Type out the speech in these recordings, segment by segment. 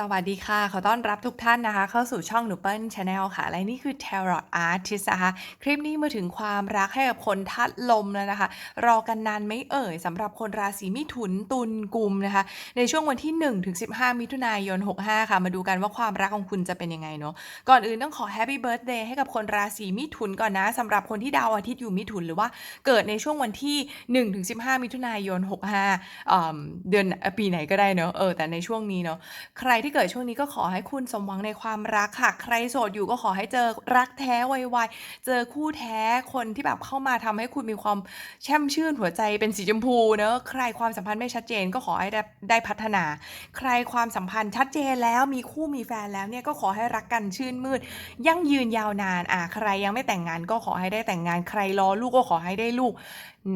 สวัสดีค่ะ ขอต้อนรับทุกท่านนะคะ เข้าสู่ช่องหนูเปิ้ลชาแนลค่ะ และนี่คือ Tarot Artist นะคะ คลิปนี้มาถึงความรักให้กับคนทัดลมแล้วนะคะ รอกันนานไม่เอ่ยสำหรับคนราศีมิถุนตุลกุมนะคะ ในช่วงวันที่1-15 มิถุนายน 65 ค่ะ มาดูกันว่าความรักของคุณจะเป็นยังไงเนาะก่อนอื่นต้องขอ Happy Birthday ให้กับคนราศีมิถุนก่อนนะสำหรับคนที่ดาวอาทิตย์อยู่มิถุนหรือว่าเกิดในช่วงวันที่1-15 มิถุนายน 65อ่าเดือนปีไหนก็ได้เนาะเออแต่ในช่วงนี้เนาะใครที่เกิดช่วงนี้ก็ขอให้คุณสมหวังในความรักค่ะ ใครโสดอยู่ก็ขอให้เจอรักแท้ไวๆ เจอคู่แท้คนที่แบบเข้ามาทำให้คุณมีความแช่มชื่นหัวใจเป็นสีชมพูเนอะใครความสัมพันธ์ไม่ชัดเจนก็ขอให้ได้ได้พัฒนา ใครความสัมพันธ์ชัดเจนแล้วมีคู่มีแฟนแล้วเนี่ยก็ขอให้รักกันชื่นมืด ยั่งยืนยาวนานอะใครยังไม่แต่งงานก็ขอให้ได้แต่งงานใครรอลูกก็ขอให้ได้ลูก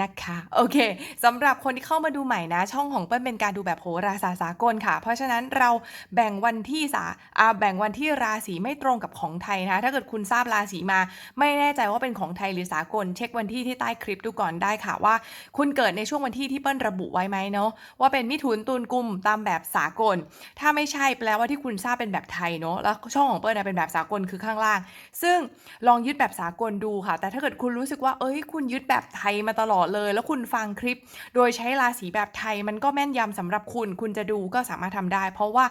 นะคะ โอเคสำหรับคนที่เข้ามาดูใหม่นะ ช่องของเปิ้ลเป็นการดูแบบโหราศาสตร์สากลค่ะ เพราะฉะนั้นเราแบ่งวันที่สาอาแบ่งวันที่ราศีไม่ตรงกับของไทยนะคะถ้าเกิดคุณทราบราศีมา ไม่แน่ใจว่าเป็นของไทยหรือสากล เช็ควันที่ที่ใต้คลิปดูก่อนได้ค่ะว่า คุณเกิดในช่วงวันที่ที่เปิ้ลระบุไว้ไหมเนาะว่าเป็นมิถุนตุลกุมตามแบบสากล ถ้าไม่ใช่แปลว่าที่คุณทราบเป็นแบบไทยเนาะแล้วช่องของเปิ้ลนะเป็นแบบสากลคือข้างล่าง ซึ่งลองยึดแบบสากลดูค่ะ แต่ถ้าเกิดคุณรู้สึกว่าเอ้ยคุณยึดแบบไทยมาตลอดเลย แล้วคุณฟังคลิป โดยใช้ราศีแบบไทย มันก็แม่นยำสำหรับคุณ คุณจะดูก็สามารถทำได้ เพราะว่า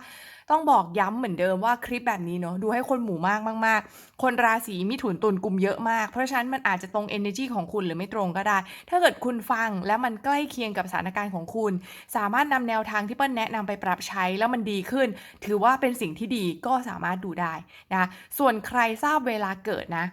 ต้องบอกย้ำเหมือนเดิมว่าคลิปแบบนี้เนาะดูให้คนหมู่มากมากๆ คนราศีมิถุนตุลกลุ่มเยอะมาก เพราะฉะนั้นมันอาจจะตรง energy ของคุณหรือไม่ตรงก็ได้ ถ้าเกิดคุณฟังแล้วมันใกล้เคียงกับสถานการณ์ของคุณ สามารถนำแนวทางที่เปิ้ลแนะนำไปปรับใช้แล้วมันดีขึ้น ถือว่าเป็นสิ่งที่ดีก็สามารถดูได้นะส่วนใครทราบเวลาเกิดนะ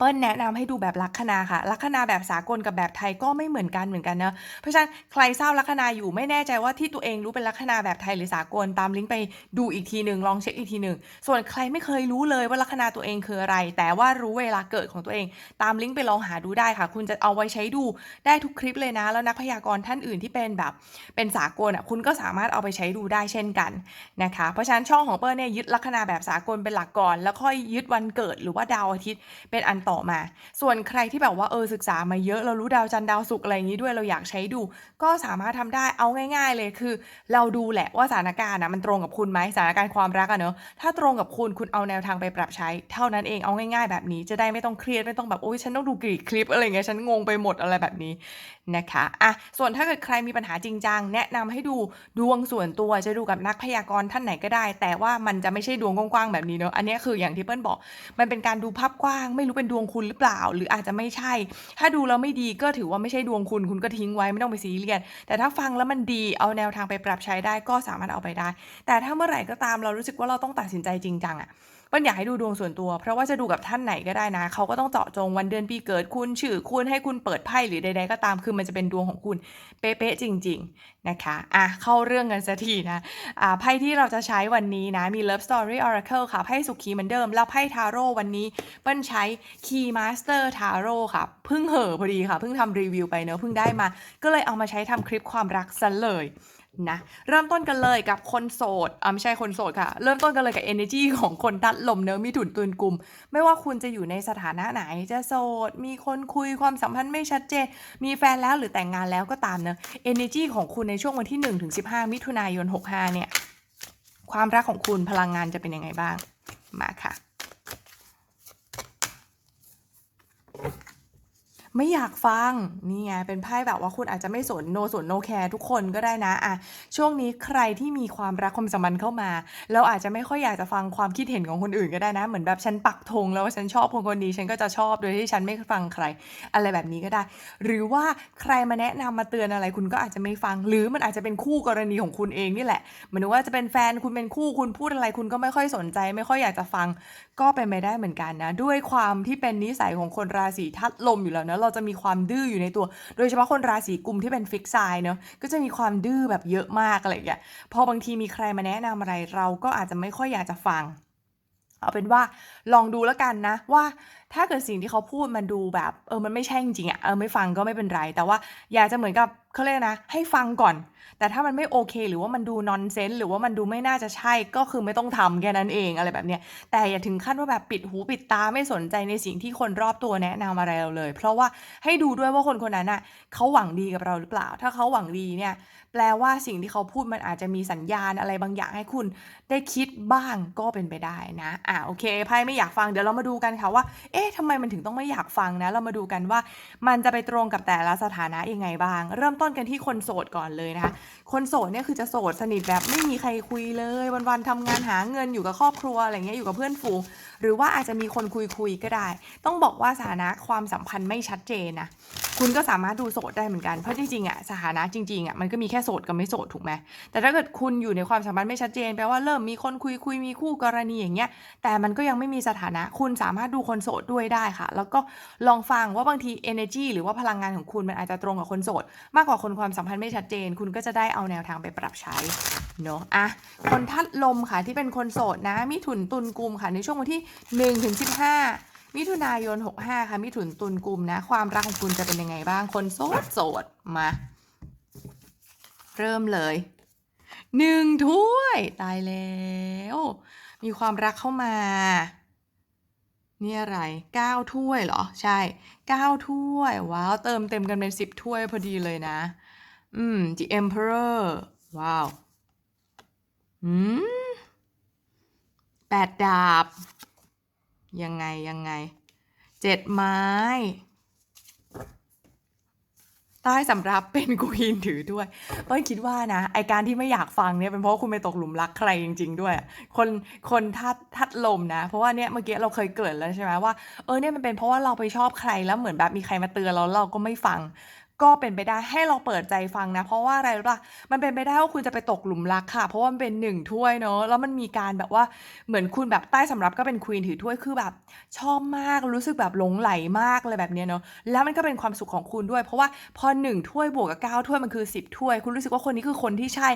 เปิ้ลแนะนำให้ดูแบบลัคนาค่ะ ลัคนาแบบสากลกับแบบไทยก็ไม่เหมือนกันเหมือนกันเนะเพราะฉะนั้นใครทราบลัคนาอยู่ไม่แน่ใจว่าที่ตัวเองรู้เป็นลัคนาแบบไทยหรือสากลตามลิงก์ไปดูอีกทีหนึ่งลองเช็คอีกทีหนึ่งส่วนใครไม่เคยรู้เลยว่าลัคนาตัวเองคืออะไร แต่ว่ารู้เวลาเกิดของตัวเอง ตามลิงก์ไปลองหาดูได้ค่ะ คุณจะเอาไว้ใช้ดูได้ทุกคลิปเลยนะ แล้วนักพยากรณ์ท่านอื่นที่เป็นแบบเป็นสากลอะคุณก็สามารถเอาไปใช้ดูได้เช่นกันนะคะเพราะฉะนั้นช่องของเปิ้ลเนี่ยยึดลัคนาแบบสากลเป็นหลักก่อน แล้วค่อยยึดวันเกิดหรือว่าดาวอาทิตย์เป็นอันต่อมา ส่วนใครที่แบบว่าเออศึกษามาเยอะเรารู้ดาวจันทร์ดาวศุกร์อะไรอย่างนี้ด้วยเราอยากใช้ดู ก็สามารถทำได้เอาง่าย ๆ เลยคือ เราดูแหละว่าสถานการณ์นะมันตรงกับคุณไหมสถานการณ์ความรักอะเนอะถ้าตรงกับคุณคุณเอาแนวทางไปปรับใช้ เท่านั้นเองเอาง่าย ๆ แบบนี้จะได้ไม่ต้องเครียดไม่ต้องแบบโอ้ยฉันต้องดูกี่คลิปอะไรเงี้ยฉันงงไปหมดอะไรแบบนี้ นะคะอะส่วนถ้าเกิดใครมีปัญหาจริงจังแนะนำให้ดูดวงส่วนตัวจะดูกับนักพยากรณ์ท่านไหนก็ได้ แต่ว่ามันจะไม่ใช่ดวงกว้างๆแบบนี้เนอะอันนี้คืออย่างที่เปิ้ลบอก มันเป็นการดูภาพกว้าง ไม่รู้เป็นดวงคุณหรือเปล่า หรืออาจจะไม่ใช่ ถ้าดูแล้วไม่ดีก็ถือว่าไม่ใช่ดวงคุณคุณก็ทิ้งไว้ไม่ต้องไปซีเรียสแต่ถ้าฟังแล้วมันดีเอาแนวทางไปปรับใช้ได้ก็สามารถเอาไปได้ แต่ถ้าเมื่อไหร่ก็ตามเรารู้สึกว่าเราต้องตัดสินใจจริงจังอะ เปิ้ลอยากให้ดูดวงส่วนตัว เพราะว่าจะดูกับท่านไหนก็ได้นะ เขาก็ต้องเจาะจงวันเดือนปีเกิดคุณชื่อคุณให้คุณเปิดไพ่หรือใดๆก็ตามคือมันจะเป็นดวงของคุณเป๊ะๆจริง ๆนะคะอะเข้าเรื่องกันสักทีนะอ่าไพ่ที่เราจะใช้วันนี้นะมี Love Story Oracle ค่ะไพ่สุขีเหมือนเดิม แล้วไพ่ทาโร่วันนี้เปิ้ลใช้ Key Master Tarot ค่ะเพิ่งเหอพอดีค่ะเพิ่งทำรีวิวไปเนอะเพิ่งได้มา ก็เลยเอามาใช้ทำคลิปความรักซะเลย นะเริ่มต้นกันเลยกับคนโสดอ่าไม่ใช่คนโสดค่ะ เริ่มต้นกันเลยกับ energy ของคนตัดลมเนื้อมีถุนตุนกลุ่ม ไม่ว่าคุณจะอยู่ในสถานะไหนจะโสด มีคนคุยความสัมพันธ์ไม่ชัดเจน มีแฟนแล้วหรือแต่งงานแล้วก็ตามเนอะ energy ของคุณในช่วงวันที่1ถึง15 มิถุนายน 65 เนี่ย ความรักของคุณพลังงานจะเป็นยังไงบ้าง มาค่ะ ไม่อยากฟังนี่ไงเป็นไพ่แบบว่าคุณอาจจะไม่สนโนสนโนแคร์ทุกคนก็ได้นะอะช่วงนี้ใครที่มีความรักความสัมพันธ์เข้ามาแล้วอาจจะไม่ค่อยอยากจะฟังความคิดเห็นของคนอื่นก็ได้นะ เหมือนแบบฉันปักธงแล้วว่าฉันชอบคนคนนี้ฉันก็จะชอบโดยที่ฉันไม่ฟังใคร อะไรแบบนี้ก็ได้ หรือว่าใครมาแนะนำมาเตือนอะไรคุณก็อาจจะไม่ฟัง หรือมันอาจจะเป็นคู่กรณีของคุณเองนี่แหละเหมือนว่าจะเป็นแฟนคุณเป็นคู่คุณพูดอะไรคุณก็ไม่ค่อยสนใจ ไม่ค่อยอยากจะฟัง ก็เป็นไปได้เหมือนกันนะ ด้วยความที่เป็นนิสัยของคนราศีทัดลมอยู่แล้วนะเราจะมีความดื้ออยู่ในตัว โดยเฉพาะคนราศีกุมที่เป็นฟิกไซน์เนาะก็จะมีความดื้อแบบเยอะมากอะไรอย่างเงี้ยพอบางทีมีใครมาแนะนำอะไรเราก็อาจจะไม่ค่อยอยากจะฟังเอาเป็นว่าลองดูแล้วกันนะว่า ถ้าเกิดสิ่งที่เขาพูดมันดูแบบ เออ มันไม่ใช่จริงๆอะเออ ไม่ฟังก็ไม่เป็นไร แต่ว่าอยากจะเหมือนกับเขาเรียกนะ ให้ฟังก่อน แต่ถ้ามันไม่โอเค หรือว่ามันดูนอนเซนส์หรือว่ามันดูไม่น่าจะใช่ ก็คือไม่ต้องทำแค่นั้นเองอะไรแบบเนี้ย แต่อย่าถึงขั้นว่าแบบปิดหูปิดตาไม่สนใจในสิ่งที่คนรอบตัวแนะนำอะไรเราเลย เพราะว่าให้ดูด้วยว่าคนคนนั้นน่ะเขาหวังดีกับเราหรือเปล่า ถ้าเขาหวังดีเนี่ย แปลว่าสิ่งที่เขาพูดมันอาจจะมีสัญญาณอะไรบางอย่างให้คุณได้คิดบ้างก็เป็นไปได้นะ อะโอเคไพ่ไม่อยากฟัง เดี๋ยวเรามาดูกันค่ะว่า เออ๊ะทำไมมันถึงต้องไม่อยากฟังนะ เรามาดูกันว่ามันจะไปตรงกับแต่ละสถานะยังไงบ้าง เริ่มต้นกันที่คนโสดก่อนเลยนะคะ คนโสดเนี่ยคือจะโสดสนิทแบบไม่มีใครคุยเลย วันๆทำงานหาเงินอยู่กับครอบครัวอะไรเงี้ยอยู่กับเพื่อนฝูง หรือว่าอาจจะมีคนคุยคุยก็ได้ ต้องบอกว่าสถานะความสัมพันธ์ไม่ชัดเจนนะคุณก็สามารถดูโสดได้เหมือนกันเพราะจริงๆอะสถานะจริงๆอะมันก็มีแค่โสดกับไม่โสดถูกไหมแต่ถ้าเกิดคุณอยู่ในความสัมพันธ์ไม่ชัดเจนแปลว่าเริ่มมีคนคุยคุยมีคู่กรณีอย่างเงี้ยแต่มันก็ยังไม่มีสถานะคุณสามารถดูคนโสดด้วยได้ค่ะ แล้วก็ลองฟังว่าบางที energy หรือว่าพลังงานของคุณมันอาจจะตรงกับคนโสด มากกว่าคนความสัมพันธ์ไม่ชัดเจน คุณก็จะได้เอาแนวทางไปปรับใช้เนาะอะคนทัดลมค่ะที่เป็นคนโสดนะมิถุนตุลกุมค่ะในช่วงวันที่1ถึง15 มิถุนายน 65 ค่ะ มิถุนตุลกลุ่มนะ ความรักของคุณจะเป็นยังไงบ้าง คนโสดโสดมา เริ่มเลยหนึ่งถ้วย ตายแล้ว มีความรักเข้ามา นี่อะไรเก้าถ้วยเหรอ ใช่เก้าถ้วย ว้าว เติมเต็มกันเป็นสิบถ้วยพอดีเลยนะ อืม The Emperor ว้าว อืมแปดดาบ ยังไงยังไงเจ็ดไม้ ใต้สำรับเป็นควีนถือด้วยเปิ้ลคิดว่านะไอการที่ไม่อยากฟังเนี่ยเป็นเพราะคุณไปตกหลุมรักใครจริง ๆ ด้วย คนคนทัดทัดลมนะ เพราะว่าเนี่ยเมื่อกี้เราเคยเกิดแล้วใช่ไหมว่าเออเนี่ยมันเป็นเพราะว่าเราไปชอบใครแล้วเหมือนแบบมีใครมาเตือนเราเราก็ไม่ฟัง ก็เป็นไปได้ให้เราเปิดใจฟังนะ เพราะว่าอะไรรู้ป่ะมันเป็นไปได้ว่าคุณจะไปตกหลุมรักค่ะ เพราะว่ามันเป็นหนึ่งถ้วยเนาะแล้วมันมีการแบบว่าเหมือนคุณแบบใต้สำรับก็เป็นควีนถือถ้วยคือแบบชอบมากรู้สึกแบบหลงไหลมากเลยแบบเนี้ยเนาะแล้วมันก็เป็นความสุขของคุณด้วย เพราะว่าพอหนึ่งถ้วยบวกกับเก้าถ้วยมันคือสิบถ้วย คุณรู้สึกว่าคนนี้คือคนที่ใช่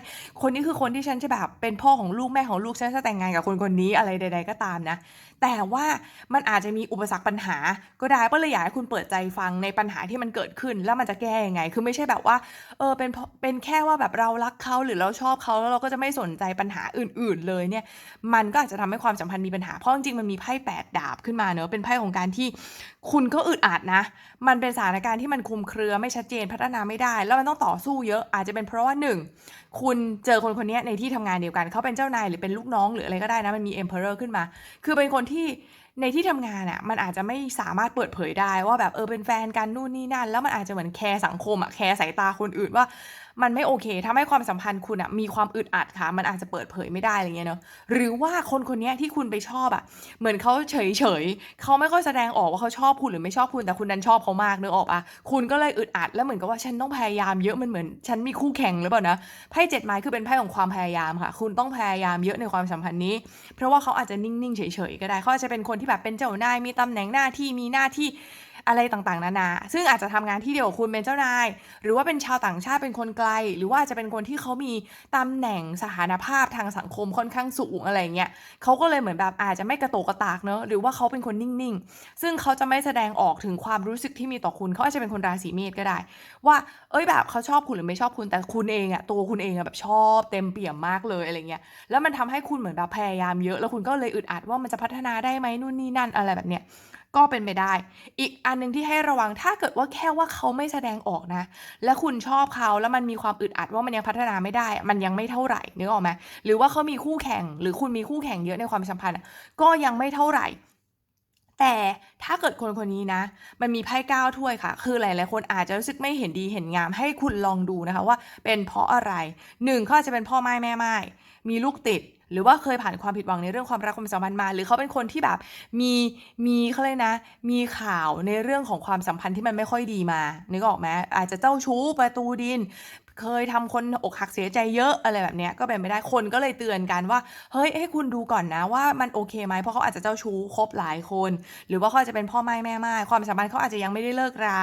คนนี้คือคนที่ฉันจะแบบเป็นพ่อของลูกแม่ของลูกฉันจะแต่งงานกับคนคนนี้อะไรใด ๆก็ตามนะแต่ว่ามันอาจจะมีอุปสรรคปัญหา ก็ได้ก็เลยอยากให้คุณเปิดใจฟังในปัญหาที่มันเกิดขึ้น แล้วมันจะแก้ยังไง คือไม่ใช่แบบว่า เออ เป็นเพราะเป็นแค่ว่าแบบเรารักเขาหรือเราชอบเขาแล้วเราก็จะไม่สนใจปัญหาอื่น ๆ เลยเนี่ย มันก็อาจจะทำให้ความสัมพันธ์มีปัญหา เพราะจริงๆมันมีไพ่แปดดาบขึ้นมาเนอะ เป็นไพ่ของการที่คุณก็อึดอัดนะ มันเป็นสถานการณ์ที่มันคลุมเครือไม่ชัดเจนพัฒนาไม่ได้ แล้วมันต้องต่อสู้เยอะ อาจจะเป็นเพราะว่าหนึ่ง คุณเจอคนคนนี้ในที่ทำงานเดียวกัน เขาเป็นเจ้านายหรือเป็นลูกน้องหรืออะไรก็ได้นะ มันมีเอมเพอเรอร์ขึ้นมา คือเป็นคนที่ในที่ทำงานอะ่ะ มันอาจจะไม่สามารถเปิดเผยได้ว่าแบบเออเป็นแฟนกันนู่นนี่นั่น แล้วมันอาจจะเหมือนแคร์สังคมอะ่ะแคร์สายตาคนอื่นว่า มันไม่โอเคทำให้ความสัมพันธ์คุณอะมีความอึดอัดค่ะ มันอาจจะเปิดเผยไม่ได้อะไรเงี้ยเนาะหรือว่าคนคนนี้ที่คุณไปชอบอะเหมือนเขาเฉยเฉยเขาไม่ค่อยแสดงออกว่าเขาชอบคุณหรือไม่ชอบคุณแต่คุณดันชอบเขามากเนึกออกปะคุณก็เลยอึดอัดแล้วเหมือนกับว่าฉันต้องพยายามเยอะมันเหมือน ฉันมีคู่แข่งหรือเปล่านะไพ่เจ็ดไม้คือเป็นไพ่ของความพยายามค่ะ คุณต้องพยายามเยอะในความสัมพันธ์นี้ เพราะว่าเขาอาจจะนิ่งๆเฉยๆก็ได้เขาอาจจะเป็นคนที่แบบเป็นเจ้านายมีตำแหน่งหน้าที่มีหน้าที่ อะไรต่างๆ นานา ซึ่งอาจจะทำงานที่เดียวกับคุณเป็นเจ้านาย หรือว่าเป็นชาวต่างชาติเป็นคนไกล หรือว่าจะเป็นคนที่เขามีตำแหน่งสถานภาพทางสังคมค่อนข้างสูงอะไรเงี้ยเขาก็เลยเหมือนแบบอาจจะไม่กระโตกกระตากเนอะหรือว่าเขาเป็นคนนิ่งๆ ซึ่งเขาจะไม่แสดงออกถึงความรู้สึกที่มีต่อคุณเขาอาจจะเป็นคนราศีเมษก็ได้ ว่าเอ้ยแบบเขาชอบคุณหรือไม่ชอบคุณแต่คุณเองอะตัวคุณเองอะแบบชอบเต็มเปี่ยมมากเลยอะไรเงี้ยแล้วมันทำให้คุณเหมือนแบบพยายามเยอะ แล้วคุณก็เลยอึดอัดว่ามันจะพัฒนาได้ไหมนู่นนี่นั่นอะไรแบบเนี้ย ก็เป็นไปได้ อีกอันหนึ่งที่ให้ระวังถ้าเกิดว่าแค่ว่าเขาไม่แสดงออกนะ และคุณชอบเขาแล้วมันมีความอึดอัดว่ามันยังพัฒนาไม่ได้ มันยังไม่เท่าไหร่นึกออกไหมหรือว่าเขามีคู่แข่ง หรือคุณมีคู่แข่งเยอะในความสัมพันธ์ก็ยังไม่เท่าไหร่ แต่ถ้าเกิดคนคนนี้นะ มันมีไพ่เก้าถ้วยค่ะ คือหลาย ๆ คนอาจจะรู้สึกไม่เห็นดีเห็นงาม ให้คุณลองดูนะคะว่าเป็นเพราะอะไรหนึ่งเขาอาจจะเป็นพ่อไม้แม่ไม้มีลูกติด หรือว่าเคยผ่านความผิดหวังในเรื่องความรักความสัมพันธ์มา หรือเขาเป็นคนที่แบบมีมีเขาเลยนะ มีข่าวในเรื่องของความสัมพันธ์ที่มันไม่ค่อยดีมานึกออกไหมอาจจะเจ้าชู้ประตูดิน เคยทำคนอกหักเสียใจเยอะอะไรแบบเนี้ยก็เป็นไปได้คนก็เลยเตือนกันว่า เฮ้ยให้คุณดูก่อนนะว่ามันโอเคไหมเพราะเขาอาจจะเจ้าชู้คบหลายคน หรือว่าเขาอาจจะเป็นพ่อไม้แม่ไม้ความสัมพันธ์เขาอาจจะยังไม่ได้เลิกรา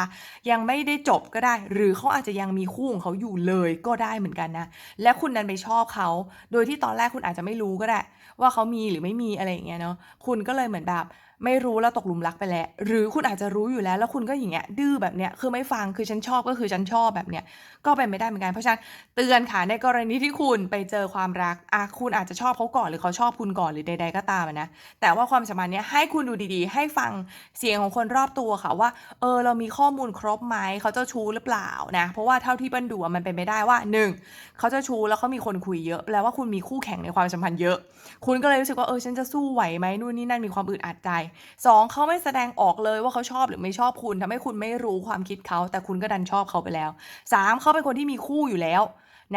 ยังไม่ได้จบก็ได้ หรือเขาอาจจะยังมีคู่ของเขาอยู่เลยก็ได้เหมือนกันนะ และคุณดันไปชอบเขา โดยที่ตอนแรกคุณอาจจะไม่รู้ก็ได้ ว่าเขามีหรือไม่มีอะไรอย่างเงี้ยเนาะคุณก็เลยเหมือนแบบ ไม่รู้แล้วตกหลุมรักไปแล้ว หรือคุณอาจจะรู้อยู่แล้ว แล้วคุณก็อย่างเงี้ยดื้อแบบเนี้ยคือไม่ฟังคือฉันชอบก็คือฉันชอบแบบเนี้ยก็เป็นไม่ได้เหมือนกันเพราะฉะนั้นเตือนค่ะในกรณีที่คุณไปเจอความรักอะคุณอาจจะชอบเขาก่อนหรือเขาชอบคุณก่อนหรือใด ๆ ก็ตามนะแต่ว่าความสัมพันธ์เนี้ยให้คุณดูดีๆ ให้ฟังเสียงของคนรอบตัวค่ะว่าเออเรามีข้อมูลครบไหมเขาเจ้าชู้หรือเปล่านะเพราะว่าเท่าที่เปิ้ลดูมันเป็นไปได้ว่าหนึ่งเขาเจ้าชู้แล้วเขามีคนคุยเยอะแปลว่าคุณมีคู่แข่งในความสัมพันธ์เยอะ คุณก็เลยรู้สึกว่าเออฉันจะสู้ไหวไหมนู่นนี่นั่นมีความอึดอัดใจสองเขาไม่แสดงออกเลยว่าเขาชอบหรือไม่ชอบคุณทำให้คุณไม่รู้ความคิดเขา แต่คุณก็ดันชอบเขาไปแล้วสามเขาเป็นคนที่มีคู่อยู่แล้ว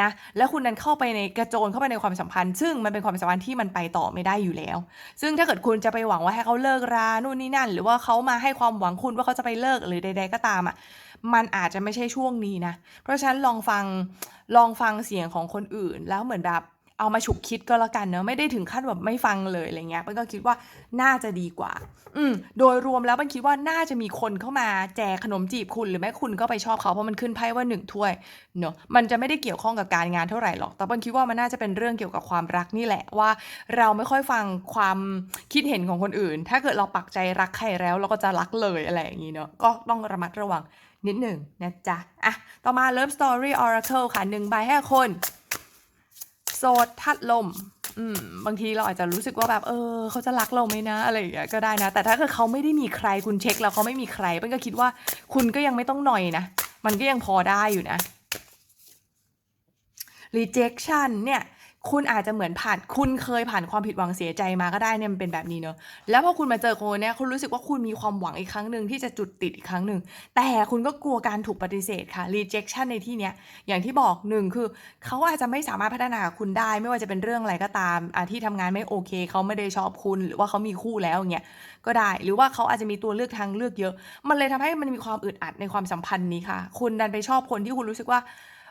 นะแล้วคุณดันเข้าไปในกระโจนเข้าไปในความสัมพันธ์ ซึ่งมันเป็นความสัมพันธ์ที่มันไปต่อไม่ได้อยู่แล้ว ซึ่งถ้าเกิดคุณจะไปหวังว่าให้เขาเลิกรานู่นนี่นั่น หรือว่าเขามาให้ความหวังคุณว่าเขาจะไปเลิกหรือใด ๆ ก็ตามอะมันอาจจะไม่ใช่ช่วงนี้นะ เพราะฉะนั้นลองฟังลองฟังเสียงของคนอื่น แล้วเหมือนแบบ เอามาฉุกคิดก็แล้วกันเนอะไม่ได้ถึงขั้นแบบไม่ฟังเลยอะไรเงี้ยเป้นก็คิดว่าน่าจะดีกว่า อืมโดยรวมแล้วเป้นคิดว่าน่าจะมีคนเข้ามาแจกขนมจีบคุณหรือแม้คุณก็ไปชอบเขาเพราะมันขึ้นไพ่ว่าหนึ่งถ้วยเนอะมันจะไม่ได้เกี่ยวข้องกับการงานเท่าไหร่หรอก แต่เป้นคิดว่ามันน่าจะเป็นเรื่องเกี่ยวกับความรักนี่แหละว่า เราไม่ค่อยฟังความคิดเห็นของคนอื่น ถ้าเกิดเราปักใจรักใครแล้วเราก็จะรักเลยอะไรอย่างนี้เนอะก็ต้องระมัดระวังนิดหนึ่งนะจ๊ะ อะ ต่อมา Love Story Oracle ค่ะหนึ่งใบให้คน ดทัดลมอืมบางทีเราอาจจะรู้สึกว่าแบบเออเขาจะรักเราไหมนะอะไรอย่างเงี้ยก็ได้นะ แต่ถ้าเกิดเขาไม่ได้มีใครคุณเช็คแล้วเขาไม่มีใครเป้นก็คิดว่าคุณก็ยังไม่ต้องหน่อยนะ มันก็ยังพอได้อยู่นะ rejection เนี่ย คุณอาจจะเหมือนผ่าน คุณเคยผ่านความผิดหวังเสียใจมาก็ได้เนี่ยมันเป็นแบบนี้เนอะแล้วพอคุณมาเจอคนเนี้ยคุณรู้สึกว่าคุณมีความหวังอีกครั้งหนึ่งที่จะจุดติดอีกครั้งหนึ่ง แต่คุณก็กลัวการถูกปฏิเสธค่ะ rejection ในที่เนี้ย อย่างที่บอกหนึ่งคือเขาอาจจะไม่สามารถพัฒนาคุณได้ ไม่ว่าจะเป็นเรื่องอะไรก็ตามอะที่ทำงานไม่โอเคเขาไม่ได้ชอบคุณ หรือว่าเขามีคู่แล้วอย่างเงี้ย ก็ได้ หรือว่าเขาอาจจะมีตัวเลือกทางเลือกเยอะ มันเลยทำให้มันมีความอึดอัดในความสัมพันธ์นี้ค่ะ คุณดันไปชอบคนที่คุณรู้สึกว่า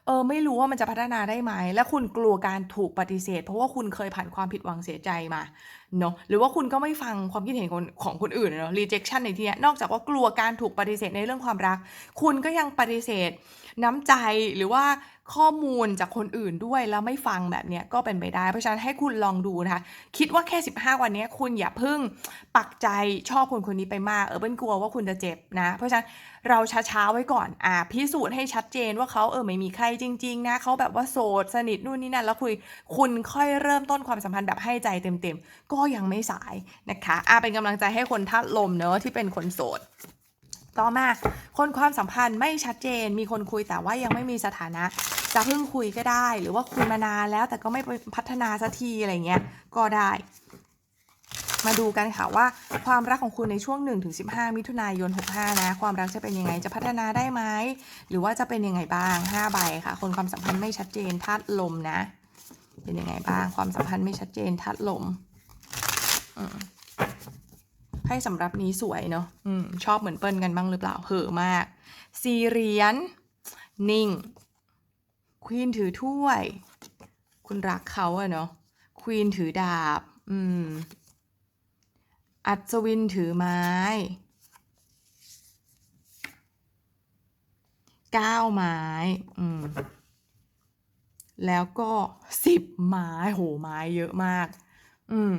เออไม่รู้ว่ามันจะพัฒนาได้ไหม และคุณกลัวการถูกปฏิเสธ เพราะว่าคุณเคยผ่านความผิดหวังเสียใจมา เนาะหรือว่าคุณก็ไม่ฟังความคิดเห็นของของคนอื่นเนาะ rejection ในที่นี้นอกจากว่ากลัวการถูกปฏิเสธในเรื่องความรัก คุณก็ยังปฏิเสธ น้ำใจหรือว่าข้อมูลจากคนอื่นด้วยแล้วไม่ฟังแบบเนี้ยก็เป็นไปได้ เพราะฉะนั้นให้คุณลองดูนะคะ คิดว่าแค่ 15 วันนี้คุณอย่าเพิ่งปักใจชอบคนคนนี้ไปมากเออเป็นกลัวว่าคุณจะเจ็บนะ เพราะฉะนั้นเราช้าๆไว้ก่อนอ่าพิสูจน์ให้ชัดเจนว่าเขาเออไม่มีใครจริง ๆ นะเขาแบบว่าโสดสนิทนู่นนี่นั่นแล้วคุยคุณค่อยเริ่มต้นความสัมพันธ์แบบให้ใจเต็มๆก็ยังไม่สายนะคะอ่าเป็นกำลังใจให้คนทัดลมเนอะที่เป็นคนโสดต่อมาคนความสัมพันธ์ไม่ชัดเจน มีคนคุยแต่ว่ายังไม่มีสถานะ จะเพิ่งคุยก็ได้ หรือว่าคุยมานานแล้วแต่ก็ไม่ไปพัฒนาสักทีอะไรเงี้ยก็ได้ มาดูกันค่ะว่าความรักของคุณในช่วง 1-15 มิถุนายน 65 นะ ความรักจะเป็นยังไงจะพัฒนาได้ไหมหรือว่าจะเป็นยังไงบ้าง 5 ใบค่ะ คนความสัมพันธ์ไม่ชัดเจนธาตุลมนะ เป็นยังไงบ้างความสัมพันธ์ไม่ชัดเจนธาตุลม ไพ่สำหรับนี้สวยเนาะอืมชอบเหมือนเปิ้ลกันบ้างหรือเปล่าเหอะมากสี่เหรียญนิ่ง ควีนถือถ้วย คุณรักเขาอะเนาะควีนถือดาบ อืม อัศวินถือไม้เก้าไม้ อืม แล้วก็สิบไม้ โห ไม้เยอะมาก อืม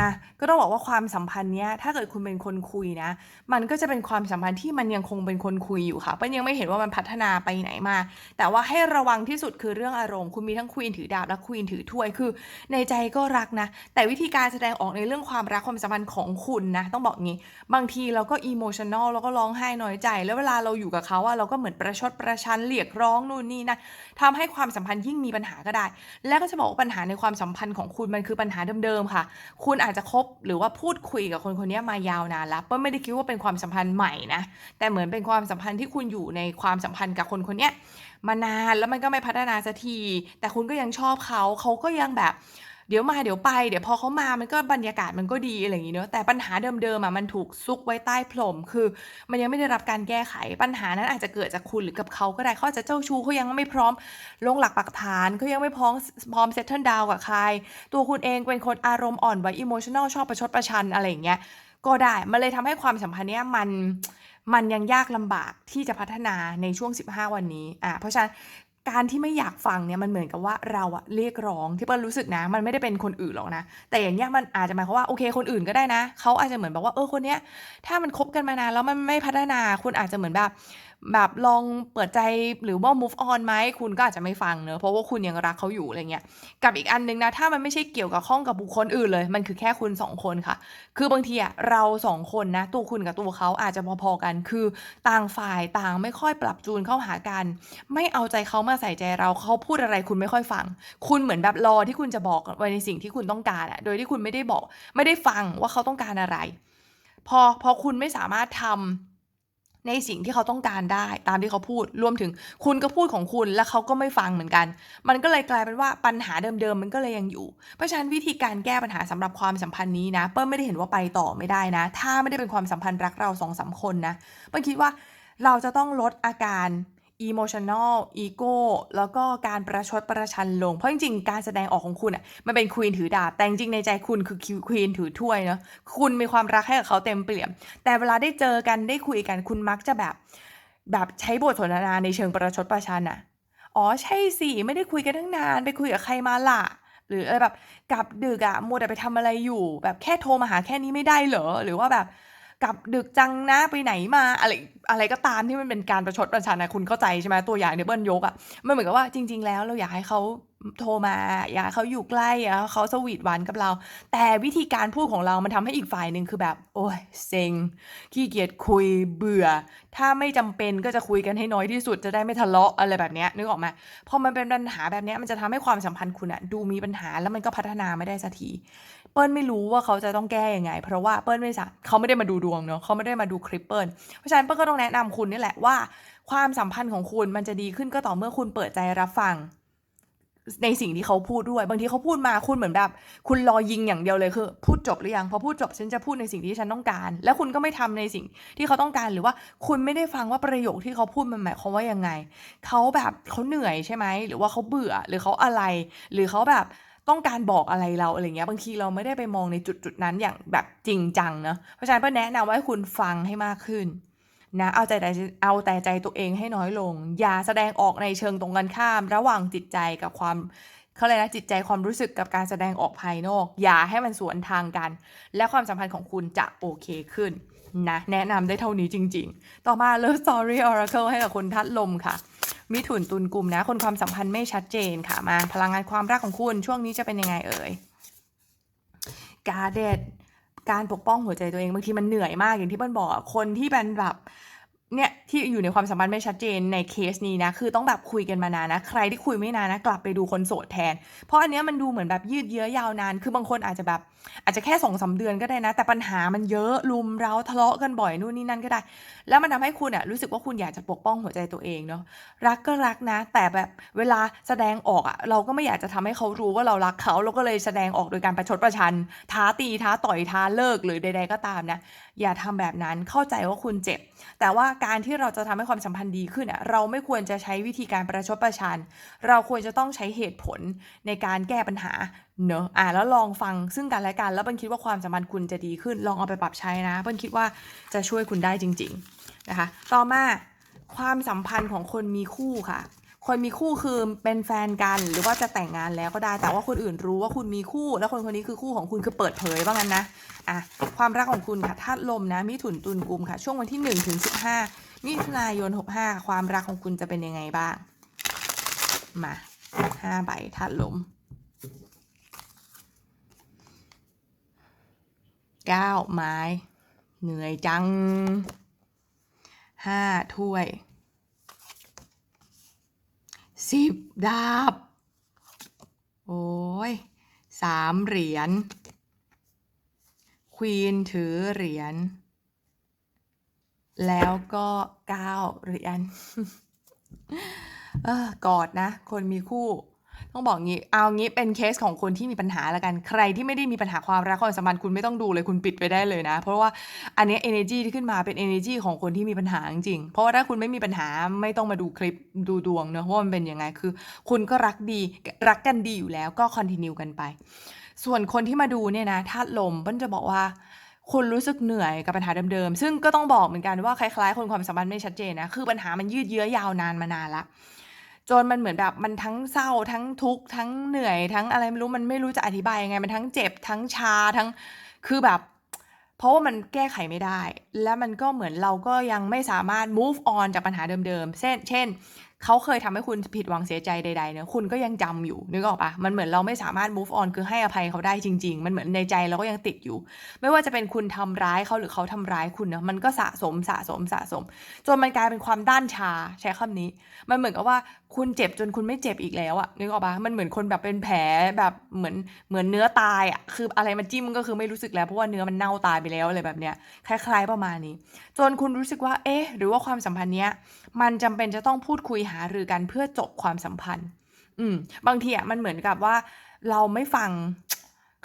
อะก็ต้องบอกว่าความสัมพันธ์เนี้ยถ้าเกิดคุณเป็นคนคุยนะ มันก็จะเป็นความสัมพันธ์ที่มันยังคงเป็นคนคุยอยู่ค่ะเปิ้ลยังไม่เห็นว่ามันพัฒนาไปไหนมา แต่ว่าให้ระวังที่สุดคือเรื่องอารมณ์คุณมีทั้งควีนถือดาบและควีนถือถ้วยคือ ในใจก็รักนะ แต่วิธีการแสดงออกในเรื่องความรักความสัมพันธ์ของคุณนะ ต้องบอกงี้ บางทีเราก็อิโมชัน a ลแล้วก็ร้องไห้น้อยใจ แล้วเวลาเราอยู่กับเขาอะเราก็เหมือนประชดประชันเรียกร้องนู่นนี่นะทำให้ความสัมพันธ์ยิ่งมีปัญหาก็ได้ แล้วก็จะบอกว่าปัญหาในความสัมพันธ์ของคุณมันคือปัญหาเดิมๆค่ะ คุณอาจจะคบหรือว่าพูดคุยกับคนคนนี้มายาวนานแล้วเปิ้ลไม่ได้คิดว่าเป็นความสัมพันธ์ใหม่นะแต่เหมือนเป็นความสัมพันธ์ที่คุณอยู่ในความสัมพันธ์กับคนคนนี้มานานแล้วมันก็ไม่พัฒนาสักทีแต่คุณก็ยังชอบเขาเขาก็ยังแบบ เดี๋ยวมาเดี๋ยวไป เดี๋ยวพอเขามามันก็บรรยากาศมันก็ดีอะไรอย่างงี้เนอะแต่ปัญหาเดิมๆอะมันถูกซุกไว้ใต้พรมคือ มันยังไม่ได้รับการแก้ไขปัญหานั้นอาจจะเกิดจากคุณหรือกับเขาก็ได้เขาอาจจะเจ้าชู้เขายังไม่พร้อมลงหลักปักฐานเขายังไม่พร้อมพร้อมเซตเทิลดาวกับใคร ตัวคุณเองเป็นคนอารมณ์อ่อนไหวอิโมชั่น a ลชอบประชดประชันอะไรอย่างเงี้ยก็ได้ มันเลยทำให้ความสัมพันธ์เนี้ยมันมันยังยากลำบากที่จะพัฒนาในช่วง 15 วันนี้ อะเพราะฉะนั้น การที่ไม่อยากฟังเนี่ยมันเหมือนกับว่าเราอะเรียกร้องที่เปิ้ลรู้สึกนะ มันไม่ได้เป็นคนอื่นหรอกนะ แต่อย่างเงี้ยมันอาจจะหมายความว่าโอเคคนอื่นก็ได้นะเขาอาจจะเหมือนแบบว่าเออคนเนี้ยถ้ามันคบกันมานานแล้วมันไม่พัฒนาคุณอาจจะเหมือนแบบแบบลองเปิดใจหรือว่า move on ไหมคุณก็อาจจะไม่ฟังเนอะเพราะว่าคุณยังรักเขาอยู่อะไรเงี้ยกับอีกอันนึงนะถ้ามันไม่ใช่เกี่ยวกับข้องกับบุคคลอื่นเลย มันคือแค่คุณสองคนค่ะ คือบางทีอะเราสองคนนะตัวคุณกับตัวเขาอาจจะพอๆกัน คือต่างฝ่ายต่างไม่ค่อยปรับจูนเข้าหากัน ไม่เอาใจเขามาใส่ใจเราเขาพูดอะไรคุณไม่ค่อยฟัง คุณเหมือนแบบรอที่คุณจะบอกไว้ในสิ่งที่คุณต้องการอะโดยที่คุณไม่ได้บอก ไม่ได้ฟังว่าเขาต้องการอะไร พอพอคุณไม่สามารถทำ ในสิ่งที่เขาต้องการได้ตามที่เขาพูด รวมถึงคุณก็พูดของคุณแล้วเขาก็ไม่ฟังเหมือนกัน มันก็เลยกลายเป็นว่าปัญหาเดิมๆมันก็เลยยังอยู่ เพราะฉะนั้นวิธีการแก้ปัญหาสำหรับความสัมพันธ์นี้นะ เปิ้ลไม่ได้เห็นว่าไปต่อไม่ได้นะ ถ้าไม่ได้เป็นความสัมพันธ์รักเราสองสามคนนะเปิ้ลคิดว่าเราจะต้องลดอาการ emotional ego แล้วก็การประชดประชันลง เพราะจริงๆ การแสดงออกของคุณอะมันเป็นควีนถือดาบ แต่จริงๆในใจคุณคือควีนถือถ้วยเนาะคุณมีความรักให้กับเขาเต็มเปี่ยม แต่เวลาได้เจอกันได้คุยกันคุณมักจะแบบ แบบใช้บทสนทนาในเชิงประชดประชันอะอ๋อใช่สิไม่ได้คุยกันตั้งนานไปคุยกับใครมาล่ะหรือแบบกลับดึกอะมัวแต่ไปทำอะไรอยู่ แบบแค่โทรมาหาแค่นี้ไม่ได้เหรอ หรือว่าแบบ กลับดึกจังนะไปไหนมาอะไรอะไรก็ตามที่มันเป็นการประชดประชันนะคุณเข้าใจใช่ไหมตัวอย่างเนบเบิลยกอะมันเหมือนกับว่าจริง ๆ แล้วเราอยากให้เขาโทรมา อยากเขาอยู่ใกล้อยากเขาสวีทหวานกับเรา แต่วิธีการพูดของเรามันทำให้อีกฝ่ายหนึ่งคือแบบ โอ้ยเซ็งขี้เกียจคุยเบื่อ ถ้าไม่จำเป็นก็จะคุยกันให้น้อยที่สุดจะได้ไม่ทะเลาะอะไรแบบนี้นึกออกไหมพอมันเป็นปัญหาแบบนี้มันจะทำให้ความสัมพันธ์คุณอะดูมีปัญหาแล้วมันก็พัฒนาไม่ได้สักทีเปิ้ลไม่รู้ว่าเขาจะต้องแก้ยังไง เพราะว่าเปิ้ลไม่สาเขาไม่ได้มาดูดวงเนาะเขาไม่ได้มาดูคลิปเปิ้ลเพราะฉะนั้นเปิ้ลก็ต้องแนะนำคุณนี่แหละว่า ความสัมพันธ์ของคุณมันจะดีขึ้นก็ต่อเมื่อคุณเปิดใจรับฟัง ในสิ่งที่เขาพูดด้วย บางทีเขาพูดมาคุณเหมือนแบบ คุณรอยิงอย่างเดียวเลยคือ พูดจบหรือยังพอพูดจบฉันจะพูดในสิ่งที่ฉันต้องการ แล้วคุณก็ไม่ทำในสิ่งที่เขาต้องการหรือว่าคุณไม่ได้ฟังว่าประโยคที่เขาพูดมันหมายความว่ายังไงเขาแบบเขาเหนื่อยใช่ไหมหรือว่าเขาเบื่อหรือเขาอะไร หรือเขาแบบต้องการบอกอะไรเราอะไรเงี้ยบางทีเราไม่ได้ไปมองในจุดจุดนั้นอย่างแบบจริงจังเนะเพราะฉะนั้นเพื่อแนะนำว่าให้คุณฟังให้มากขึ้น นะเอาใจใจเอาแต่ใจตัวเองให้น้อยลง อย่าแสดงออกในเชิงตรงกันข้าม ระหว่างจิตใจกับความเขาเลยนะจิตใจความรู้สึกกับการแสดงออกภายนอก อย่าให้มันสวนทางกัน และความสัมพันธ์ของคุณจะโอเคขึ้นนะแนะนำได้เท่านี้จริง ๆ ต่อมา Love Story Oracle ให้กับคนทัดลมค่ะ มิถุนตุลกลุ่มนะ คนความสัมพันธ์ไม่ชัดเจนค่ะมา พลังงานความรักของคุณช่วงนี้จะเป็นยังไงเอ่ยการเด็ดการปกป้องหัวใจตัวเองบางทีมันเหนื่อยมากอย่างที่เปิ้ลบอกคนที่เป็นแบบ ที่อยู่ในความสัมพันธ์ไม่ชัดเจนในเคสนี้นะ คือต้องแบบคุยกันมานานนะ ใครที่คุยไม่นานนะ กลับไปดูคนโสดแทน เพราะอันเนี้ยมันดูเหมือนแบบยืดเยื้อยาวนาน คือบางคนอาจจะแบบ อาจจะแค่สองสาเดือนก็ได้นะ แต่ปัญหามันเยอะลุมเราทะเลาะกันบ่อยนู่นนี่นั่นก็ได้ แล้วมันทำให้คุณอะรู้สึกว่าคุณอยากจะปกป้องหัวใจตัวเองเนาะ รักก็รักนะ แต่แบบเวลาแสดงออกอะเราก็ไม่อยากจะทำให้เขารู้ว่าเรารักเขา เราก็เลยแสดงออกโดยการประชดประชัน ท้าตีท้าต่อยท้าเลิกหรือใด ๆก็ตามนะ อย่าทำแบบนั้นเข้าใจว่าคุณเจ็บ แต่ว่าการที่เราจะทำให้ความสัมพันธ์ดีขึ้นอะเราไม่ควรจะใช้วิธีการประชดประชัน เราควรจะต้องใช้เหตุผลในการแก้ปัญหาเนอะอะแล้วลองฟังซึ่งกันและกัน แล้วเปิ้ลคิดว่าความสัมพันธ์คุณจะดีขึ้น ลองเอาไปปรับใช้นะ เปิ้ลคิดว่าจะช่วยคุณได้จริง ๆ นะคะ ต่อมาความสัมพันธ์ของคนมีคู่ค่ะ คนมีคู่คือเป็นแฟนกันหรือว่าจะแต่งงานแล้วก็ได้ แต่ว่าคนอื่นรู้ว่าคุณมีคู่ แล้วคนคนนี้คือคู่ของคุณคือเปิดเผยว่างั้นนะอะความรักของคุณค่ะธาตุลมนะมิถุนตุลกุมค่ะ ช่วงวันที่1ถึง15มิถุนายน65 ความรักของคุณจะเป็นยังไงบ้าง มาห้าใบธาตุลมเก้าไม้ เหนื่อยจังห้าถ้วย สิบดาบ โอ้ยสามเหรียญควีนถือเหรียญแล้วก็เก้าเหรียญเออกอดนะ คนมีคู่ ต้องบอกงี้ เอางี้เป็นเคสของคนที่มีปัญหาล้วกัน ใครที่ไม่ได้มีปัญหาความรักความสัมพันธ์คุณไม่ต้องดูเลยคุณปิดไปได้เลยนะ เพราะว่าอันนี้ energy ที่ขึ้นมาเป็น energy ของคนที่มีปัญหาจริงเพราะว่าถ้าคุณไม่มีปัญหาไม่ต้องมาดูคลิปดูดวงเนอะว่ามันเป็นยังไงคือ คุณก็รักดีรักกันดีอยู่แล้วก็ continue กันไป ส่วนคนที่มาดูเนี่ยนะธาตุลมเปิ้ลจะบอกว่าคุณรู้สึกเหนื่อยกับปัญหาเดิมๆ ซึ่งก็ต้องบอกเหมือนกันว่าคล้ายๆ คนความสัมพันธ์ไม่ชัดเจนนะ คือปัญหามันยืดเยื้อยาวนานมานานละ จนมันเหมือนแบบมันทั้งเศร้า ทั้งทุกข์ทั้งเหนื่อย ทั้งอะไรไม่รู้มันไม่รู้จะอธิบายยังไง มันทั้งเจ็บทั้งชาทั้งคือแบบ เพราะว่ามันแก้ไขไม่ได้ แล้วมันก็เหมือนเราก็ยังไม่สามารถ move on จากปัญหาเดิมๆเช่นเช่น เขาเคยทำให้คุณผิดหวังเสียใจใดๆเนาะคุณก็ยังจำอยู่นึกออกปล่า?มันเหมือนเราไม่สามารถ move on คือให้อภัยเขาได้จริง ๆ มันเหมือนในใจเราก็ยังติดอยู่ ไม่ว่าจะเป็นคุณทำร้ายเขาหรือเขาทำร้ายคุณเนะมันก็สะสมๆๆจนมันกลายเป็นความด้านชาใช้คำนี้ มันเหมือนกับว่าคุณเจ็บจนคุณไม่เจ็บอีกแล้วอะนึกออกปล่า?มันเหมือนคนแบบเป็นแผลแบบเหมือนเหมือนเนื้อตายอะคืออะไรมาจิ้มก็คือไม่รู้สึกแล้วเพราะว่าเนื้อมันเน่าตายไปแล้วอะไรแบบเนี้ยคล้าย ๆประมาณนี้ จนคุณรู้สึกว่าเอ๊ะ หรือว่าความสัมพันธ์เนี้ยมันจำเป็นจะต้องพูดคุยหารือกันเพื่อจบความสัมพันธ์ อืม บางทีอะมันเหมือนกับว่าเราไม่ฟัง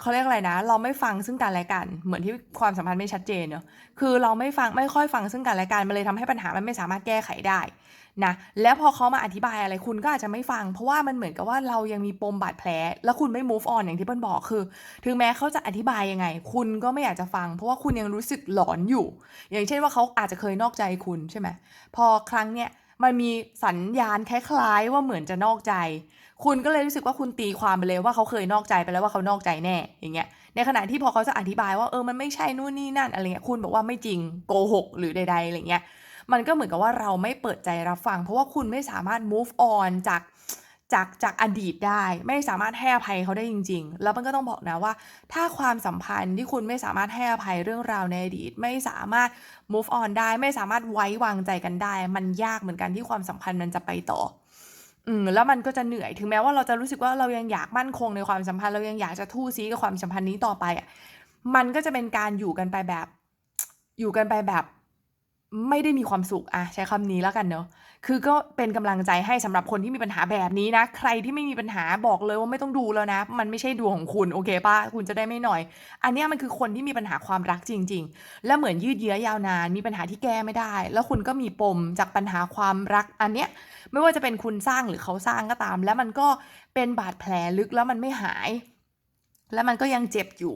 เขาเรียกอะไรนะ เราไม่ฟังซึ่งกันและกัน เหมือนที่ความสัมพันธ์ไม่ชัดเจนเนาะคือเราไม่ฟังไม่ค่อยฟังซึ่งกันและกันมันเลยทำให้ปัญหามันไม่สามารถแก้ไขได้นะแล้วพอเขามาอธิบายอะไรคุณก็อาจจะไม่ฟัง เพราะว่ามันเหมือนกับว่าเรายังมีปมบาดแผล แล้วคุณไม่ move on อย่างที่เปิ้ลบอกคือ ถึงแม้เขาจะอธิบายยังไง คุณก็ไม่อยากจะฟัง เพราะว่าคุณยังรู้สึกหลอนอยู่ อย่างเช่นว่าเขาอาจจะเคยนอกใจคุณใช่ไหมพอครั้งเนี้ย มันมีสัญญาณคล้ายๆว่าเหมือนจะนอกใจ คุณก็เลยรู้สึกว่าคุณตีความไปเลยว่าเขาเคยนอกใจไปแล้วว่าเขานอกใจแน่อย่างเงี้ย ในขณะที่พอเขาจะอธิบายว่าเออมันไม่ใช่นู่นนี่นั่นอะไรเงี้ยคุณบอกว่าไม่จริงโกหกหรือใดๆอะไรเงี้ยมันก็เหมือนกับว่าเราไม่เปิดใจรับฟัง เพราะว่าคุณไม่สามารถ move on จาก จากจากอดีตได้ ไม่สามารถให้อภัยเขาได้จริง ๆ แล้วมันก็ต้องบอกนะว่า ถ้าความสัมพันธ์ที่คุณไม่สามารถให้อภัยเรื่องราวในอดีต ไม่สามารถ move on ได้ ไม่สามารถไว้วางใจกันได้ มันยากเหมือนกันที่ความสัมพันธ์มันจะไปต่ออืมแล้วมันก็จะเหนื่อยถึงแม้ว่าเราจะรู้สึกว่าเรายังอยากมั่นคงในความสัมพันธ์เรายังอยากจะทู่ซี้กับความสัมพันธ์นี้ต่อไปอะมันก็จะเป็นการอยู่กันไปแบบ อยู่กันไปแบบ ไม่ได้มีความสุขอะใช้คำนี้แล้วกันเนาะ คือก็เป็นกำลังใจให้สำหรับคนที่มีปัญหาแบบนี้นะ ใครที่ไม่มีปัญหาบอกเลยว่าไม่ต้องดูแล้วนะ มันไม่ใช่ดวงของคุณโอเคปล่า?คุณจะได้ไม่หน่อย อันนี้มันคือคนที่มีปัญหาความรักจริง ๆ แล้วเหมือนยืดเยื้อยาวนาน มีปัญหาที่แก้ไม่ได้ แล้วคุณก็มีปมจากปัญหาความรักอันเนี้ยไม่ว่าจะเป็นคุณสร้างหรือเขาสร้างก็ตาม แล้วมันก็เป็นบาดแผลลึกแล้วมันไม่หาย และมันก็ยังเจ็บอยู่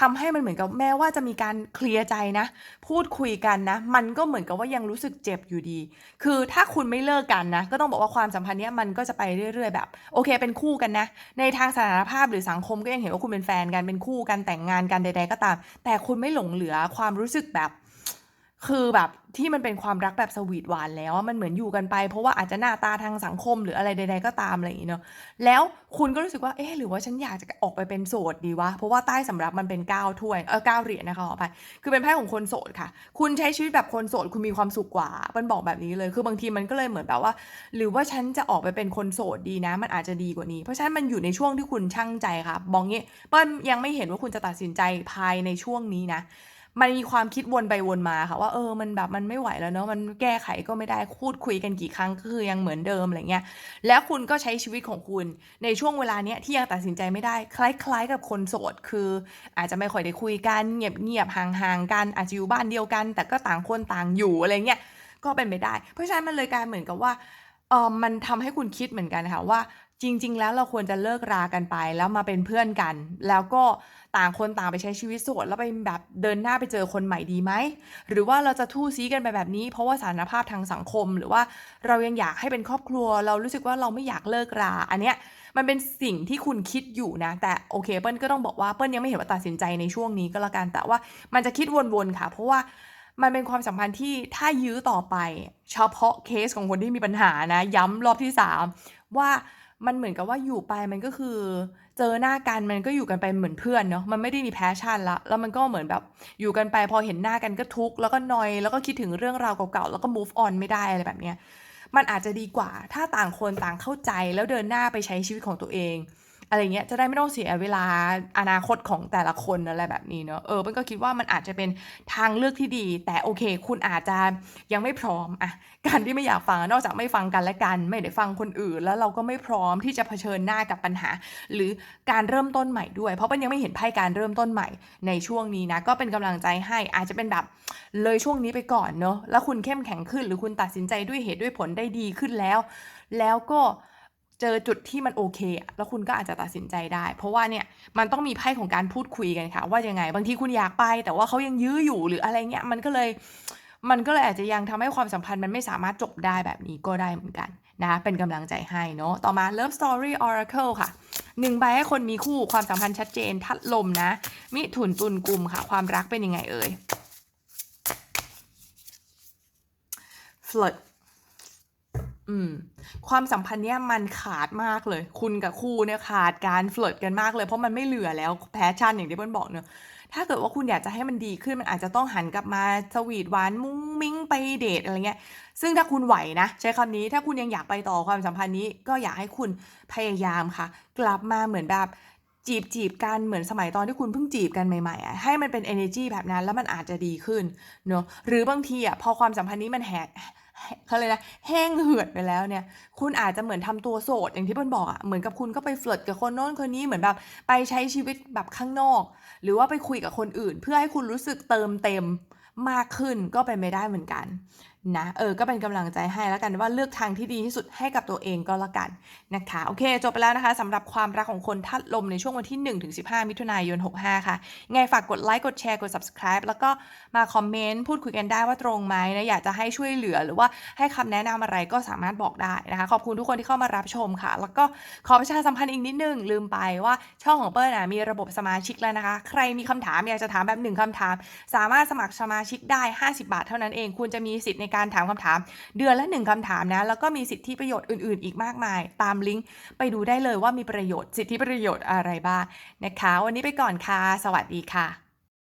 ทำให้มันเหมือนกับแม้ว่าจะมีการเคลียร์ใจนะ พูดคุยกันนะ มันก็เหมือนกับว่ายังรู้สึกเจ็บอยู่ดี คือถ้าคุณไม่เลิกกันนะ ก็ต้องบอกว่าความสัมพันธ์เนี้ยมันก็จะไปเรื่อยๆ แบบ โอเค เป็นคู่กันนะ ในทางสถานภาพหรือสังคมก็ยังเห็นว่าคุณเป็นแฟนกัน เป็นคู่กันแต่งงานกันใด ๆ ก็ตาม แต่คุณไม่หลงเหลือความรู้สึกแบบ คือแบบที่มันเป็นความรักแบบสวีทหวานแล้วอะ มันเหมือนอยู่กันไป เพราะว่าอาจจะหน้าตาทางสังคม หรืออะไรใด ๆ ก็ตาม อะไรอย่างงี้เนาะ แล้วคุณก็รู้สึกว่า เอ๊ะ หรือว่าฉันอยากจะออกไปเป็นโสดดีวะ เพราะว่าใต้สำรับมันเป็น 9 ถ้วย เออ 9 เหรียญนะคะ ขออภัย คือเป็นไพ่ของคนโสดค่ะ คุณใช้ชีวิตแบบคนโสด คุณมีความสุขกว่าเปิ้ลบอกแบบนี้เลย คือบางทีมันก็เลยเหมือนแบบว่า หรือว่าฉันจะออกไปเป็นคนโสดดีนะ มันอาจจะดีกว่านี้ เพราะฉะนั้นมันอยู่ในช่วงที่คุณชั่งใจค่ะบอกงี้ เปิ้ลยังไม่เห็นว่าคุณจะตัดสินใจภายในช่วงนี้นะ มันมีความคิดวนไปวนมาค่ะว่าเออมันแบบมันไม่ไหวแล้วเนาะมันแก้ไขก็ไม่ได้พูดคุยกันกี่ครั้งก็คือยังเหมือนเดิมอะไรเงี้ยแล้วคุณก็ใช้ชีวิตของคุณในช่วงเวลาเนี้ยที่ยังตัดสินใจไม่ได้ คล้าย ๆ กับคนโสดคือ อาจจะไม่ค่อยได้คุยกันเงียบๆห่างๆกันอาจจะอยู่บ้านเดียวกัน แต่ก็ต่างคนต่างอยู่อะไรเงี้ยก็เป็นไปได้ เพราะฉะนั้นมันเลยกลายเหมือนกับว่าเออมันทำให้คุณคิดเหมือนกันค่ะว่า จริง ๆ แล้วเราควรจะเลิกรากันไป แล้วมาเป็นเพื่อนกัน แล้วก็ต่างคนต่างไปใช้ชีวิตโสดแล้วไปแบบเดินหน้าไปเจอคนใหม่ดีไหม?หรือว่าเราจะทู่ซี้กันไปแบบนี้ เพราะว่าสานภาพทางสังคม หรือว่าเรายังอยากให้เป็นครอบครัว เรารู้สึกว่าเราไม่อยากเลิกรา อันเนี้ยมันเป็นสิ่งที่คุณคิดอยู่นะ แต่โอเคเปิ้ลก็ต้องบอกว่าเปิ้ลยังไม่เห็นว่าตัดสินใจในช่วงนี้ก็แล้วกันแต่ว่ามันจะคิดวนๆค่ะ เพราะว่ามันเป็นความสัมพันธ์ที่ถ้ายื้อต่อไป เฉพาะเคสของคนที่มีปัญหานะ ย้ำรอบที่ 3 ว่า มันเหมือนกับว่าอยู่ไปมันก็คือ เจอหน้ากันมันก็อยู่กันไปเหมือนเพื่อนเนาะมันไม่ได้มีแพชชั่นละแล้วมันก็เหมือนแบบอยู่กันไปพอเห็นหน้ากันก็ทุกข์แล้วก็นอย แล้วก็คิดถึงเรื่องราวเก่าๆแล้วก็ move on ไม่ได้อะไรแบบเนี้ยมันอาจจะดีกว่า ถ้าต่างคนต่างเข้าใจแล้วเดินหน้าไปใช้ชีวิตของตัวเอง อะไรเงี้ยจะได้ไม่ต้องเสียเวลาอนาคตของแต่ละคนอะไรแบบนี้เนาะเออเปิ้ลก็คิดว่ามันอาจจะเป็นทางเลือกที่ดี แต่โอเค คุณอาจจะยังไม่พร้อมอะการที่ไม่อยากฟังนอกจากไม่ฟังกันและกัน ไม่ได้ฟังคนอื่น แล้วเราก็ไม่พร้อมที่จะเผชิญหน้ากับปัญหา หรือการเริ่มต้นใหม่ด้วย เพราะเปิ้ลยังไม่เห็นไพ่การเริ่มต้นใหม่ในช่วงนี้นะก็เป็นกำลังใจให้อาจจะเป็นแบบเลยช่วงนี้ไปก่อนเนาะแล้วคุณเข้มแข็งขึ้น หรือคุณตัดสินใจด้วยเหตุด้วยผลได้ดีขึ้นแล้ว แล้วก็ เจอจุดที่มันโอเค แล้วคุณก็อาจจะตัดสินใจได้ เพราะว่าเนี่ยมันต้องมีไพ่ของการพูดคุยกันค่ะ ว่ายังไง บางทีคุณอยากไป แต่ว่าเขายังยื้ออยู่หรืออะไรเงี้ยมันก็เลย มันก็เลยอาจจะยังทำให้ความสัมพันธ์มันไม่สามารถจบได้แบบนี้ก็ได้เหมือนกันนะคะเป็นกำลังใจให้เนาะต่อมา Love Story Oracle ค่ะหนึ่งใบให้คนมีคู่ความสัมพันธ์ชัดเจนทัดลมนะ มิถุนตุลกลุ่มค่ะ ความรักเป็นยังไงเอ่ย flirt อืม ความสัมพันธ์เนี้ยมันขาดมากเลย คุณกับคู่เนี่ยขาดการเฟลิร์ตกันมากเลย เพราะมันไม่เหลือแล้วแพชชั่นอย่างที่เปิ้ลบอกเนอะถ้าเกิดว่าคุณอยากจะให้มันดีขึ้นมันอาจจะต้องหันกลับมาสวีทหวานมุ้งมิ้งไปเดทอะไรเงี้ย ซึ่งถ้าคุณไหวนะ ใช้คำนี้ถ้าคุณยังอยากไปต่อความสัมพันธ์นี้ ก็อยากให้คุณพยายามค่ะ กลับมาเหมือนแบบจีบจีบกันเหมือนสมัยตอนที่คุณเพิ่งจีบกันใหม่ๆอะให้มันเป็น energy แบบนั้นแล้วมันอาจจะดีขึ้นเนอะหรือบางทีอะพอความสัมพันธ์นี้มันแหก เขาเลยนะแห้งเหือดไปแล้วเนี่ย คุณอาจจะเหมือนทำตัวโสดอย่างที่เปิ้ลบอกอะเหมือนกับคุณก็ไปเฟลิร์ตกับคนโน้นคนนี้เหมือนแบบไปใช้ชีวิตแบบข้างนอก หรือว่าไปคุยกับคนอื่น เพื่อให้คุณรู้สึกเติมเต็มมากขึ้นก็เป็นไปได้เหมือนกัน นะเออก็เป็นกำลังใจให้แล้วกันว่าเลือกทางที่ดีที่สุดให้กับตัวเองก็แล้วกันนะคะโอเค จบไปแล้วนะคะสำหรับความรักของคนทัดลมในช่วงวันที่1ถึง15 มิถุนายน 65 ค่ะไงฝากกดไลค์กดแชร์กด subscribe แล้วก็มาคอมเมนต์พูดคุยกันได้ว่าตรงไหมนะอยากจะให้ช่วยเหลือหรือว่าให้คำแนะนำอะไรก็สามารถบอกได้นะคะขอบคุณทุกคนที่เข้ามารับชมค่ะ แล้วก็ขอประชาสัมพันธ์อีกนิดนึงลืมไปว่าช่องของเปิ้ลนะมีระบบสมาชิกแล้วนะคะ ใครมีคำถามอยากจะถามแบบหนึ่งคำถาม สามารถสมัครสมาชิกได้ 50 บาทเท่านั้นเองคุณจะมีสิทธิ์ในการถามคำถาม เดือนละหนึ่งคำถามนะ แล้วก็มีสิทธิประโยชน์อื่นๆ อีกมากมาย ตามลิงก์ไปดูได้เลยว่ามีประโยชน์สิทธิประโยชน์อะไรบ้างนะคะ วันนี้ไปก่อนค่ะ สวัสดีค่ะ